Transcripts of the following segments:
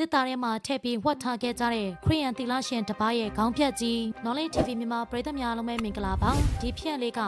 တစ်တာထဲမှာထည့်ပြီးဝတ်ထားခဲ့ကြတဲ့ခရီးယန်သီလရှင်တစ်ပါးရဲ့ခေါင်းဖြတ်ကြီး Knowledge TV မြန်မာပရိသတ်များအားလုံးပဲမင်္ဂလာပါဒီဖြန့်လေးက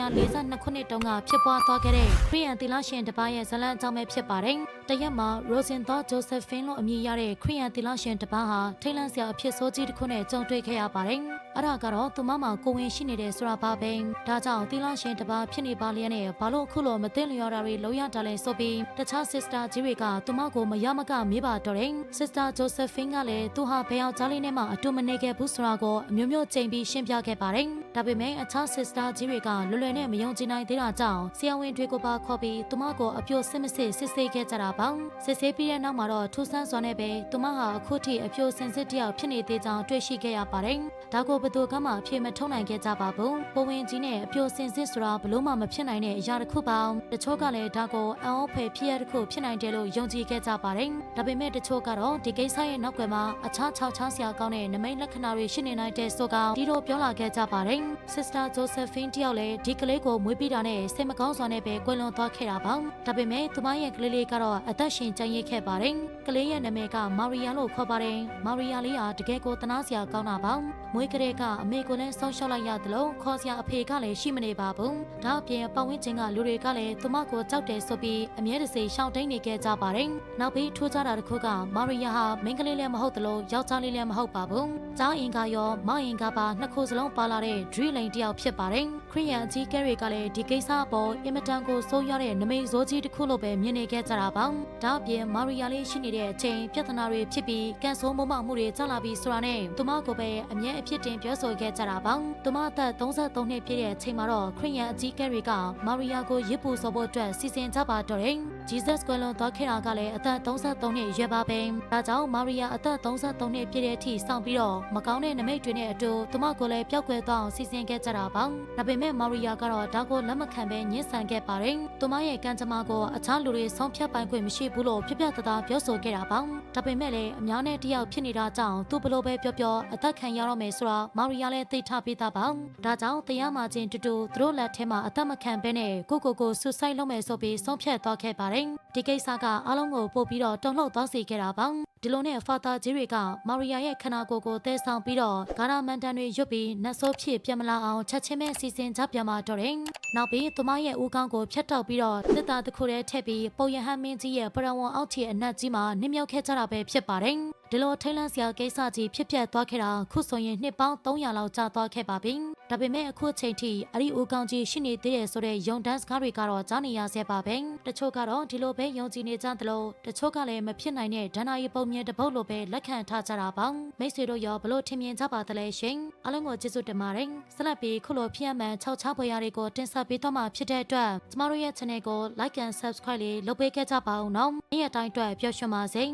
1942ခုနှစ်တုန်းကဖြစ်ပွားသွားခဲ့တဲ့ခရီးယန်သီလရှင်တစ်ပါးရဲ့ဇာတ်လမ်းအကြောင်းပဲဖြစ်ပါတယ်တရက်မှာ Rosenthal Josephine လို့အမည်ရတဲ့ခရီးယန်သီလရှင်တစ်ပါးဟာထိတ်လန့်စရာအဖြစ်ဆိုးကြီးတစ်ခုနဲ့ကြုံတွေ့ခဲ့ရပါတယ်အဲ့ဒါကတော့သူမမှာကိုဝင်ရှိနေတဲ့ဆိုတာပါပဲဒါကြောင့်သီလရှင်တစ်ပါးဖြစ်နေပါလျက်နဲ့ဘာလို့အခုလိုမသိလျော်တာတွေလုံးရတာလဲဆိုပြီးတခြား sister ကြီးတွေကသူမကိုမရမကမေးပါတော့တယ် sister Josephine ကလည်းသူဟာဘယ်အောင်ကြားလေးနဲ့မှအတူမနေခဲ့ဘူးဆိုတာကိုအမျိုးမျိုးချိန်ပြီးရှင်းပြခဲ့ပါတယ်ဒါပေမဲ့အခြား sister ကြီးတွေကလွယ်လွယ်နဲ့မယုံကြည်နိုင်သေးတာကြောင့်ဆရာဝန်တွေကိုပါခေါ်ပြီးသူမကိုအပြိုစစ်မစစ်စစ်ဆေးခဲ့ကြတာပါစစ်ဆေးပြီးတဲ့နောက်မှာတော့ထူးဆန်းစွာနဲ့ပဲသူမဟာအခုထိအပြိုစင်စစ်တယောက်ဖြစ်နေသေးကြောင်းတွေ့ရှိခဲ့ရပါတယ်ဒါကိုဘယ်သူကမှအပြေမထုတ်နိုင်ခဲ့ကြပါဘူးပုံဝင်ကြီးနဲ့အပြိုစင်စစ်ဆိုတာဘလို့မှမဖြစ်နိုင်တဲ့အရာတစ်ခုပါတချို့ကလည်းဒါကိုအံ့ဩဖွယ်ဖြစ်ရတစ်ခုဖြစ်နိုင်တယ်လို့ယုံကြည်ခဲ့ကြပါတယ်ဒါပေမဲ့တချို့ကတော့ဒီကိစ္စရဲ့နောက်ကွယ်မှာအခြားခြောက်ချောင်းစရာကောင်းတဲ့နမိတ်လက္ခဏာတွေရှိနေနိုင်တဲ့ဆိုကောင်ဒီလိုပြောလာခဲ့ကြပါတယ် Sister Josephine တယောက်လည်းဒီကလေးကိုမွေးပြီးတာနဲ့စိတ်မကောင်းစွာနဲ့ပဲကွယ်လွန်သွားခဲ့တာပါဒါပေမဲ့သူမရဲ့ကလေးလေးကတော့အသက်ရှင်ကျန်ရစ်ခဲ့ပါတယ်ကလေးရဲ့နာမည်ကမာရီယာလို့ခေါ်ပါတယ်မာရီယာလေးဟာတကယ်ကိုတနာစရာကောင်းတာပါမွေးကလေးကအမေကိုလည်းဆုံးရှုံးလိုက်ရသလိုခေါ်စရာအဖေကလည်းရှိမနေပါဘူးဒါအပြင်ပတ်ဝန်းကျင်ကလူတွေကလည်းသူမကိုကြောက်တယ်ဆိုပြီးအမြဲတစေရှောင်တိန်နေခဲ့ကြပါတယ်နောက်ပြီးထိုးကြတာတစ်ခုကမာရီယာဟာမိန်းကလေးလည်းမဟုတ်သလိုယောက်ျားလေးလည်းမဟုတ်ပါဘူးကြားအင်ကရောမအင်ကပါနှစ်ခုစလုံးပါလာတဲ့ drill တယောက်ဖြစ်ပါတယ်ခရီးယန်အကြီးကဲတွေကလည်းဒီကိစ္စအပေါ်အင်မတန်ကိုစိုးရတဲ့နမိတ်ဇိုးကြီးတစ်ခုလို့ပဲမြင်နေခဲ့ကြတာပါဒါအပြင်မာရီယာလေးရှိနေတဲ့အချိန်ပြဿနာတွေဖြစ်ပြီးကန်ဆိုးမုံမမှုတွေကြာလာပြီးဆိုတာနဲ့သူမကိုပဲအမြဲအဖြစ်တင်ပြောဆိုခဲ့ကြတာပါသူမအသက်33နှစ်ပြည့်တဲ့အချိန်မှာတော့ခရီးယန်အကြီးကဲတွေကမာရီယာကိုရစ်ပူစော်ဖို့အတွက်စီစဉ်ကြပါတော့တယ် Jesus ကွယ်လွန်သွားခဲ့တာကလည်းအသက်33နှစ်အရွယ်ပါပဲဒါကြောင့်မာရီယာအသက်33နှစ်ပြည့်တဲ့အထိစောင့်ပြီးတော့မကောင်းတဲ့နမိတ်တွေနဲ့အတူသူမကိုလည်းပျောက်ကွယ်သွားအောင်စီစဉ်ခဲ့ကြတာပါဒါပေမဲ့မာရီယာကတော့ဒါကိုလက်မခံဘဲညှဉ်းဆန်ခဲ့ပါတယ်သူမရဲ့ကံကြမ္မာကိုအခြားလူတွေဆုံးဖြတ်ပိုင်ခွင့်မရှိဘူးလို့ပြပြတသားပြောဆိုခဲ့တာပါဒါပေမဲ့လည်းအများနဲ့တယောက်ဖြစ်နေတာကြောင့်သူဘလို့ပဲပြောပြောအသက်ခံရတော့မယ်ဆိုတာမာရီယာလည်းသိထားပြီးသားပါဒါကြောင့်တရားမှချင်းတူတူသူတို့လက်ထဲမှာအသက်မခံဘဲနဲ့ကိုကိုကိုဆူဆိုက်လုပ်မယ်ဆိုပြီးဆုံးဖြတ်သွားခဲ့ပါတယ်ဒီကိစ္စကအားလုံးကိုပို့ပြီးတော့တုံ့လှုပ်သွားစေခဲ့တာပါဒီလိုနဲ့ဖာသာကြီးတွေကမာရီယာရဲ့ခန္ဓာကိုယ်ကိုတဲဆောင်ပြီးတော့ဂါရာမန်တန်တွေရွတ်ပြီးနတ်ဆိုးဖြစ်ပြမလာအောင်ချက်ချင်းပဲစီစဉ်ကြပြန်มาတော့တယ်။နောက်ပြီးသူမရဲ့ဦးခေါင်းကိုဖျက်တောက်ပြီးတော့တစ်သားတစ်ခုတည်းထည့်ပြီးပုံရဟန်းမင်းကြီးရဲ့ပရဝံအောက်ခြေအနက်ကြီးမှာနင်းမြောက်ခဲ့ကြတာပဲဖြစ်ပါတယ်။ဒီလိုထိတ်လန့်စရာကိစ္စကြီးဖြစ်ပျက်သွားခဲ့တာခုဆိုရင်နှစ်ပေါင်း300လောက်ကြာသွားခဲ့ပါပြီ။ ဒါပေမဲ့အခုချိန်ထိအဲ့ဒီဦးခေါင်းကြီးရှိနေသေးတယ်ဆိုတဲ့ယုံတန်းစကားတွေကတော့ကြားနေရဆဲပါပဲ။တချို့ကတော့ဒီလိုပဲယုံကြည်နေကြသလိုတချို့ကလည်းမဖြစ်နိုင်တဲ့ဒဏ္ဍာရီပုံမြင်တစ်ပုတ်လိုပဲလက်ခံထားကြတာပါမိတ်ဆွေတို့ရောဘလို့ထင်မြင်ကြပါသလဲရှင်အားလုံးကိုကျေးဇူးတင်ပါတယ်ဆက်လက်ပြီးခုလိုဖြစ်အမှန်6 6ပွဲရတွေကိုတင်ဆက်ပေးသွားမှာဖြစ်တဲ့အတွက်ကျမတို့ရဲ့ channel ကို like and subscribe လေးလုပ်ပေးခဲ့ကြပါဦးနော်နေ့ရက်တိုင်းအတွက်ပျော်ရွှင်ပါစေ